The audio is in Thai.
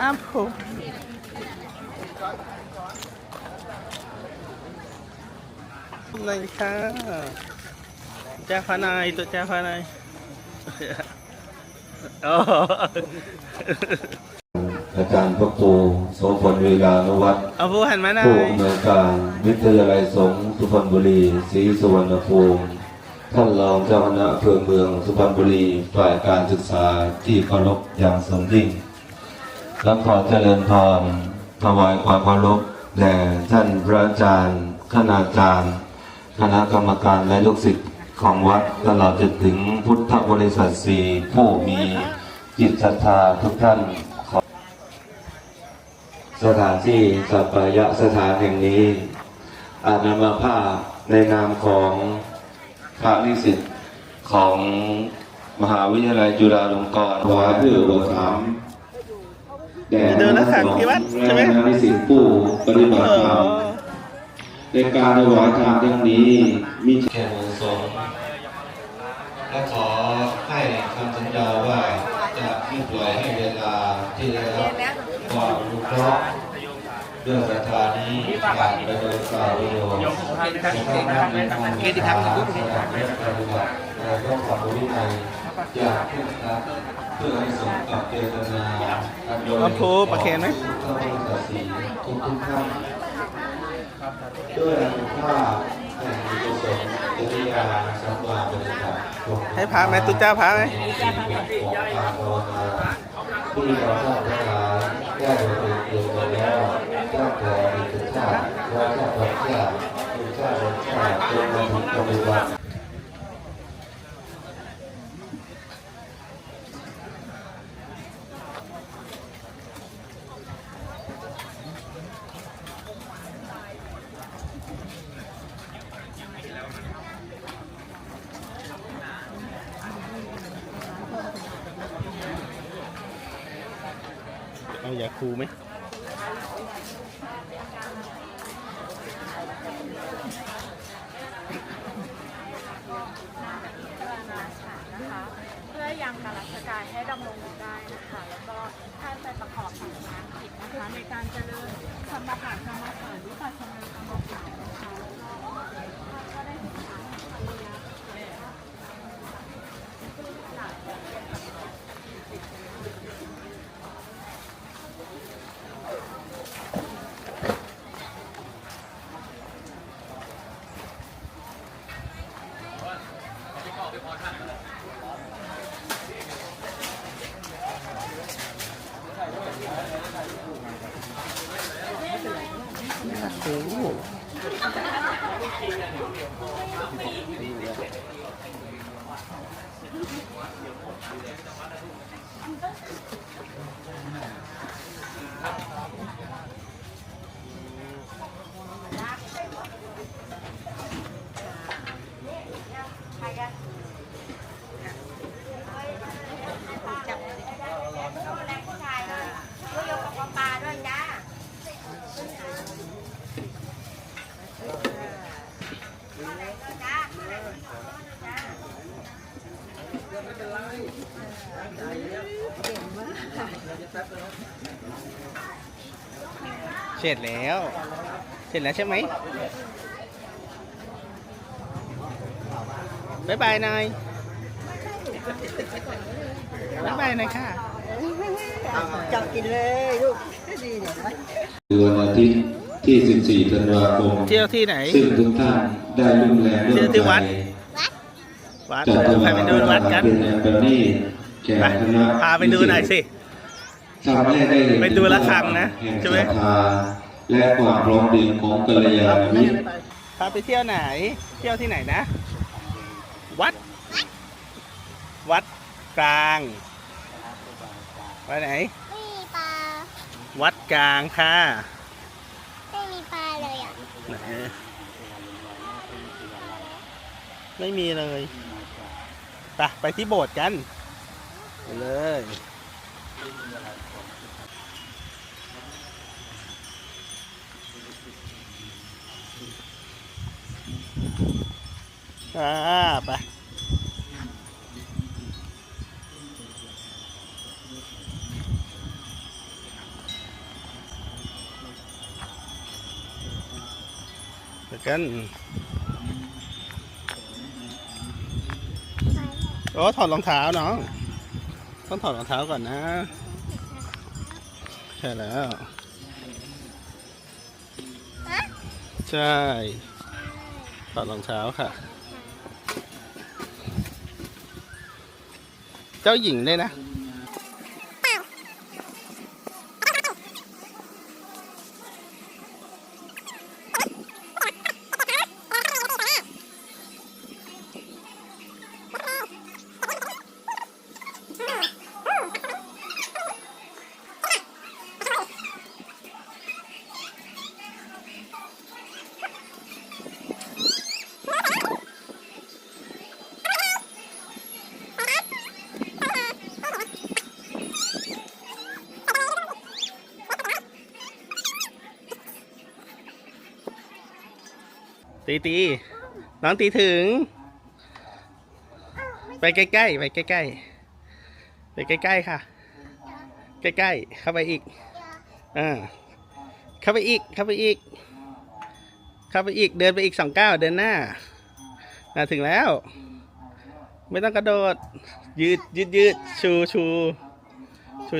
อ้าวผมนายค่ะเจ้าพานายตัวเจ้าพานายอ๋ออาจารย์พระครูโสพลเวลานุวัฒน์เอาผู้หันมาหน่อผู้ยอำนวยการวิทยาลัยสงฆ์สุพรรณบุรีศรีสุวรรณภูมิท่านรองเจ้าคณะอำเภอเมืองสุพรรณบุรีฝ่ายการศึกษาที่เคารพอย่างสูงยิ่ง และขอเจริญพรถวายความเคารพแด่ท่านพระอาจารย์คณาจารย์ คณะกรรมการและลูกศิษย์ของวัดตลอดจนถึงพุทธบริษัทสีผู้มีจิตศรัทธาทุกท่านขอสถานที่สัปปายะสถานแห่งนี้ อานามาภาพในนามของพระนิสิตของมหาวิทยาลัยจุฬาลงกรณ์ถวายเพื่ออุปถัมภ์ เดินแล้วขังที่วัดใช่ไหมและนิสิตผู้ปฏิบัติธรรมในการถวายทานครั้งนี้มีแขกผู้สงและขอให้คำสัญญาว่าจะไม่ปล่อยให้เวลาที่ได้รับความอนุเคราะห์ด้วยศรัทธานี้ผ่านไปโดยกล่าวประโยชน์เกติครับปฏิบัติในพระธรรมวิ นัยจากผู้นักเพื่อให้สมกับเจตนาอันโดยเอาครูประเคนไหมพระบริษัทสีทุกทุกๆท่านด้วยอนุภาพแห่งกุศลจริยาสัมมาบริษัทให้พระไหมตุ๊เจ้าพระไหมที่เราท่านทั้งหลายได้บำเพ็ญเพียรมาแล้วตั้งแต่อดีตชาติและชาติปัจจุบันเป็นชาติเป็นชาติจนมาถึงปัจจุบัน เอายาคูไหมเพื่อยังการราชการให้ดำรงอยู่ได้นะคะแล้วก็ท่านไปประกอบกิจกากิจนะคะในการเจริญสมถะกรรมฐานวิปัสสนากรรมฐานนะคะแล้วก็ท่านก็ได้ศึกษาธรรมะ โอ้โห เสร็จแล้ว เสร็จแล้วใช่ไหมบ๊ายบายนายบ๊ายบายนายค่ะจับกินเลยลูกดีเนี่ยนะคือวันอาทิตย์ที่ 14 ธันวาคม เที่ยวที่ไหน ซึ่งทุกท่านได้รุ่มแรงเที่ยวที่วัด วัดจัดถไปวายไปดูวัดกันเป็นอันประณีตแก่คณะพาไปดูหน่อยสิทำให้ได้เห็นไปดูระฆังนะแห่งใช่ไหมศรัทธาและความพร้อมเพรียงของกัลยาณมิตรพาไปเที่ยวไหน เที่ยวที่ไหนนะ วัด วัดกลางวัดไหนไม่มีปลาวัดกลางค่ะไม่มีปลาเลยอะไหนไม่มีเลย ไปไปที่โบสถ์กันไปเลยอ่าไปกัน อ้ถอดรองเท้าน้องต้องถอดรองเท้าก่อนนะใช่แล้ว ใช่ถอดรองเท้าค่ะ เจ้าหญิงเลยนะ ตีตีน้องตีถึง ไปใกล้ๆไปใกล้ๆไปใกล้ๆค่ะ ใกล้ๆเข้าไปอีกอ่าเข้าไปอีกเข้าไปอีก เข้าไปอีกเดินไปอีกสองก้าวเดินหน้าอ่าถึงแล้ว ไม่ต้องกระโดด ยืดยืดยืดชูชูชู